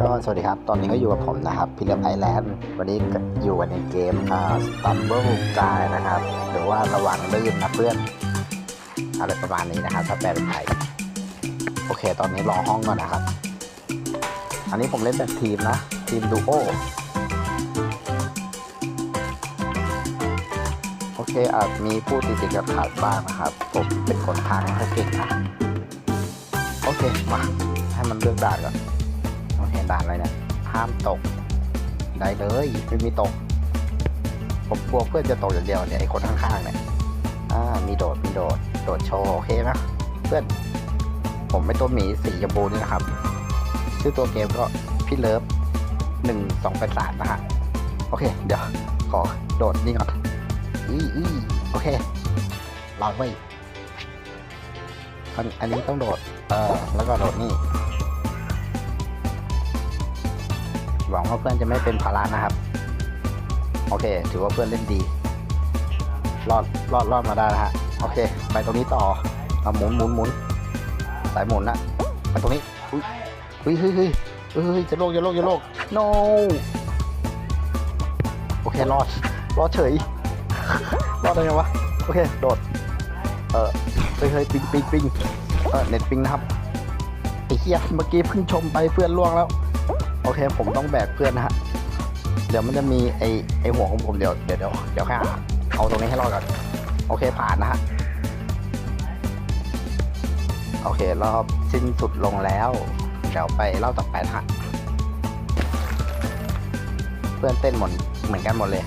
ก็สวัสดีครับ ตอนนี้ก็อยู่กับผมนะครับพิลเลไอแลนด์วันนี้อยู่กันในเกมอ่า Stumble Guy นะครับ หรือว่าระวังลื่นนะเพื่อน อะไรประมาณนี้นะครับ ถ้าแปลเป็นไทย โอเค ตอนนี้รอห้องก่อนนะครับ อันนี้ผมเล่นแบบทีมนะ ทีมดูโอโอเคอาจมีผู้ติดติดกับขาดบ้างนะครับ ผมเป็นคนทางไม่ค่อยเก่งนะ โอเค มา ให้มันเลือกด่านก่อน ด่านอะไรเนี่ยห้ามตกได้เลยไม่มีตก ผมกลัวเพื่อนจะตกอย่างเดียวเนี่ยไอคนข้างๆเนี่ยอ่ามีโดดมีโดดโดดโชว์โอเคนะเพื่อนผมเป็นตัวหมีสีชมพูนี่นะครับ ชื่อตัวเกมก็พี่เลิฟหนึ่งสองแปดสามนะฮะโอเค เดี๋ยวขอโดดนี่ก่อนอีอีโอเคลองไว้อันอันนี้ต้องโดด เออแล้วก็โดดนี่ หวังว่าเพื่อนจะไม่เป็นภาระนะครับ โอเค ถือว่าเพื่อนเล่นดี รอดรอดรอดมาได้แล้วฮะ โอเค ไปตรงนี้ต่อเอาหมุนหมุนหมุนสายหมุนนะไปตรงนี้อุ้ยเฮ้ยเฮ้ยเฮ้ยเฮ้ยจะโลกจะโลกจะโลก no โอเครอดรอดเฉยรอดได้ไงวะโอเคโดดเออเฮ้ยเฮ้ยปิงปิงปิงเออเน็ตปิงนะครับไอ้เหี้ยเมื่อกี้เพิ่งชมไปเพื่อนล่วงแล้ว โอเคผมต้องแบกเพื่อนนะฮะ เดี๋ยวมันจะมีไอไอหัวของผมเดี๋ยวเดี๋ยวเดี๋ยวเดี๋ยวแค่เอาตรงนี้ให้รอดก่อน โอเคผ่านนะฮะ โอเครอบสิ้นสุดลงแล้ว เดี๋ยวไปรอบต่อไปนะฮะ เพื่อนเต้นหมดเหมือนกันหมดเลย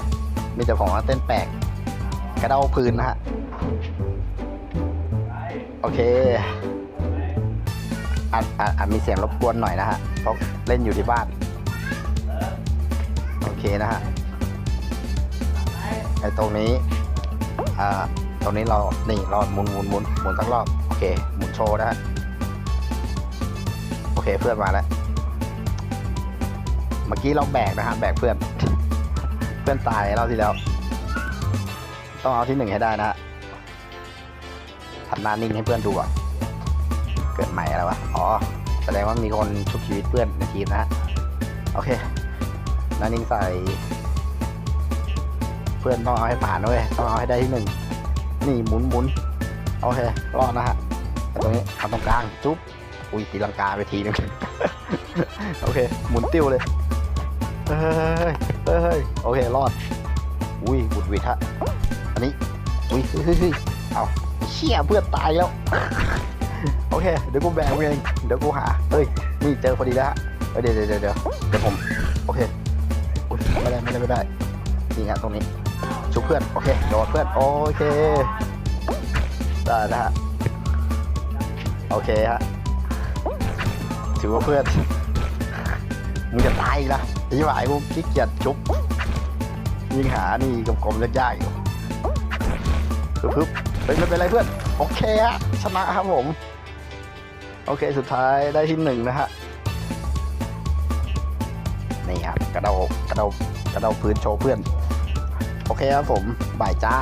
มีแต่ผมว่าเต้นแปลกกระเด้าพื้นนะฮะ โอเค อาจอาจอาจมีเสียงรบกวนหน่อยนะฮะเพราะเล่นอยู่ที่บ้าน โอเคนะฮะไอตรงนี้อ่าตรงนี้เรานี่เราหมุนหมุนหมุนหมุนสักรอบโอเคหมุนโชว์นะฮะโอเคเพื่อนมาแล้วเมื่อกี้เราแบกนะฮะแบกเพื่อน เพื่อนตายเราที่แล้ว ต้องเอาที่หนึ่งให้ได้นะฮะทำหน้านิ่งให้เพื่อนดูอะเกิดใหม่อะไรวะ อ๋อ แสดงว่ามีคนชุบชีวิตเพื่อนในทีมนะฮะ โอเคน้านิ่งใส่ เพื่อนต้องเอาให้ผ่านด้วยต้องเอาให้ได้ที่หนึ่ง นี่หมุนหมุนโอเค รอดนะฮะตรงนี้เอาตรงกลาง จุ๊บ อุ้ยตีลังกาไปทีนึง โอเค หมุนติ้วเลย เฮ้ย เฮ้ยเฮ้ยโอเค รอด อุ้ยบุดวิดฮะ อันนี้ อุ้ยเฮ้ยเฮ้ยเฮ้ยเอาเชี่ยเพื่อนตายแล้ว โอเค เดี๋ยวกูแบกมึงเองเดี๋ยวกูหา เฮ้ย นี่เจอพอดีแล้วฮะเฮ้ยเดี๋ยวเดี๋ยวเดี๋ยวเดี๋ยวเดี๋ยวผม โอเคอุ๊ยไม่ได้ไม่ได้ไม่ได้ นี่ฮะตรงนี้ชุบเพื่อน โอเคโดดเพื่อน โอเค ได้นะฮะ โอเคฮะ ถือว่าเพื่อน มึงจะตายอีกนะไอ้หวายกูขี้เกียจชุบ ยิงหานี่กลมๆยากๆอยู่ปึ๊บๆเฮ้ยไม่เป็นไรเพื่อน โอเคฮะชนะครับผม โอเคสุดท้ายได้ที่หนึ่งนะฮะ นี่ครับกระเดากระเดากระเดาพื้นโชว์เพื่อน โอเคครับผมบ่ายจ้า